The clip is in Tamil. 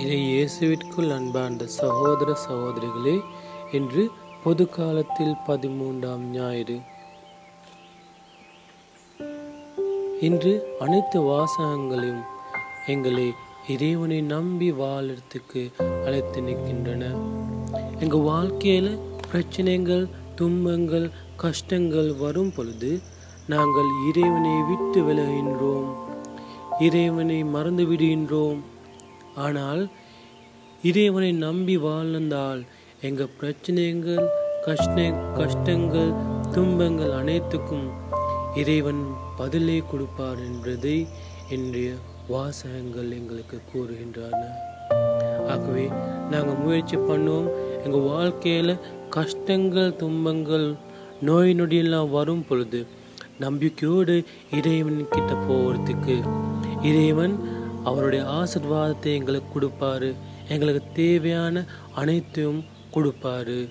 இதை இயேசுவிற்குள் அன்பார்ந்த சகோதர சகோதரிகளே இன்று பொது காலத்தில் பதிமூன்றாம் ஞாயிறு. இன்று அனைத்து வாசகங்களையும் எங்களை இறைவனை நம்பி வாழறதுக்கு அழைத்து நிற்கின்றன. எங்கள் வாழ்க்கையில் பிரச்சனைகள் துன்பங்கள் கஷ்டங்கள் வரும் பொழுது நாங்கள் இறைவனை விட்டு விலகின்றோம் இறைவனை மறந்து விடுகின்றோம் ஆனால் இறைவனை நம்பி வாழ்ந்தால் எங்க பிரச்சனைகள் கஷ்ட கஷ்டங்கள் துன்பங்கள் அனைத்துக்கும் இறைவன் பதிலே கொடுப்பார் என்பதை இன்றைய வாசகங்கள் எங்களுக்கு கூறுகின்றன. ஆகவே நாங்கள் முயற்சி பண்ணுவோம். எங்கள் வாழ்க்கையில் கஷ்டங்கள் துன்பங்கள் நோய் நொடியெல்லாம் வரும் பொழுது நம்பிக்கையோடு இறைவன் கிட்ட போகிறதுக்கு இறைவன் அவருடைய ஆசிர்வாதத்தை எங்களுக்கு கொடுப்பாரு. எங்களுக்கு தேவையான அனைத்தையும் கொடுப்பாரு.